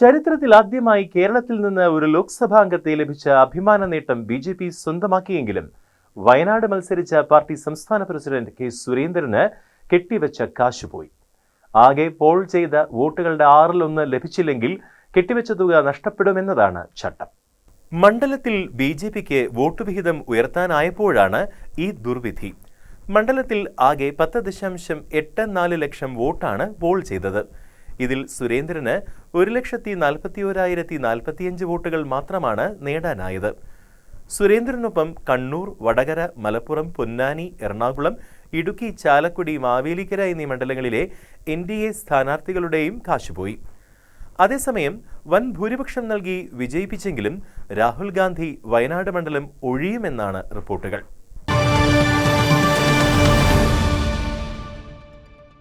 ചരിത്രത്തിൽ ആദ്യമായി കേരളത്തിൽ നിന്ന് ഒരു ലോക്സഭാ അംഗത്തെ ലഭിച്ച അഭിമാന നേട്ടം ബി ജെ പി സ്വന്തമാക്കിയെങ്കിലും വയനാട് മത്സരിച്ച പാർട്ടി സംസ്ഥാന പ്രസിഡന്റ് കെ സുരേന്ദ്രന് കെട്ടിവെച്ച കാശുപോയി. ആകെ പോൾ ചെയ്ത വോട്ടുകളുടെ ആറിലൊന്ന് ലഭിച്ചില്ലെങ്കിൽ കെട്ടിവെച്ച തുക നഷ്ടപ്പെടുമെന്നതാണ് ചട്ടം. മണ്ഡലത്തിൽ ബി ജെ പിക്ക് വോട്ട് വിഹിതം ഉയർത്താനായപ്പോഴാണ് ഈ ദുർവിധി. മണ്ഡലത്തിൽ ആകെ പത്ത് ദശാംശം എട്ട് നാല് ലക്ഷം വോട്ടാണ് പോൾ ചെയ്തത്. ഇതിൽ സുരേന്ദ്രന് ഒരു ലക്ഷത്തി നാൽപ്പത്തി ഒരായിരത്തി നാൽപ്പത്തിയഞ്ച് വോട്ടുകൾ മാത്രമാണ് നേടാനായത്. സുരേന്ദ്രനൊപ്പം കണ്ണൂർ വടകര മലപ്പുറം പൊന്നാനി എറണാകുളം ഇടുക്കി ചാലക്കുടി മാവേലിക്കര എന്നീ മണ്ഡലങ്ങളിലെ എൻ ഡി എ സ്ഥാനാർത്ഥികളുടെയും കാശുപോയി. അതേസമയം വൻ ഭൂരിപക്ഷം നൽകി വിജയിപ്പിച്ചെങ്കിലും രാഹുൽ ഗാന്ധി വയനാട് മണ്ഡലം ഒഴിയുമെന്നാണ് റിപ്പോർട്ടുകൾ.